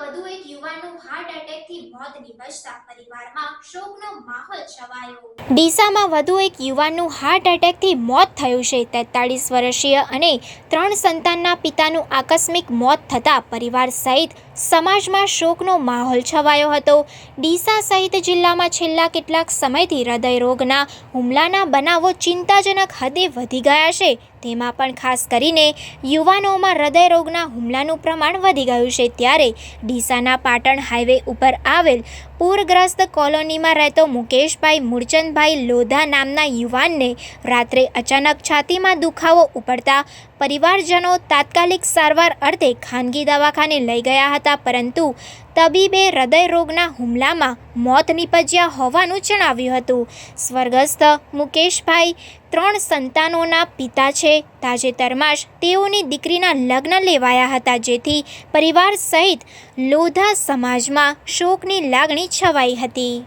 વધુ એક યુવાનનું હાર્ટ એટેકથી મોત નિપજતા પરિવારમાં શોકનો માહોલ છવાયો. ડીસામાં વધુ એક યુવાનનું હાર્ટ એટેકથી મોત થયું છે. તેતાળીસ વર્ષીય અને ત્રણ સંતાનના પિતાનું આકસ્મિક મોત થતાં પરિવાર સહિત સમાજમાં શોકનો માહોલ છવાયો હતો. ડીસા સહિત જિલ્લામાં છેલ્લા કેટલાક સમયથી હૃદયરોગના હુમલાના બનાવો ચિંતાજનક હદે વધી ગયા છે. તેમાં પણ ખાસ કરીને યુવાનોમાં હૃદયરોગના હુમલાનું પ્રમાણ વધી ગયું છે. ત્યારે ડીસાના પાટણ હાઈવે ઉપર આવેલ પૂરગ્રસ્ત કોલોનીમાં રહેતો મુકેશભાઈ મૂળચંદભાઈ લોધા નામના યુવાનને રાત્રે અચાનક છાતીમાં દુખાવો ઉપડતા પરિવારજનો તાત્કાલિક સારવાર અર્થે ખાનગી દવાખાને લઈ ગયા હતા. પરંતુ તબીબે હૃદયરોગના હુમલામાં મોત નીપજ્યા હોવાનું જણાવ્યું હતું. સ્વર્ગસ્થ મુકેશભાઈ ત્રણ સંતાનોના પિતા છે. તાજેતરમાં જ તેઓની દીકરીના લગ્ન લેવાયા હતા, જેથી પરિવાર સહિત લોધા સમાજમાં શોકની લાગણી છવાઈ હતી.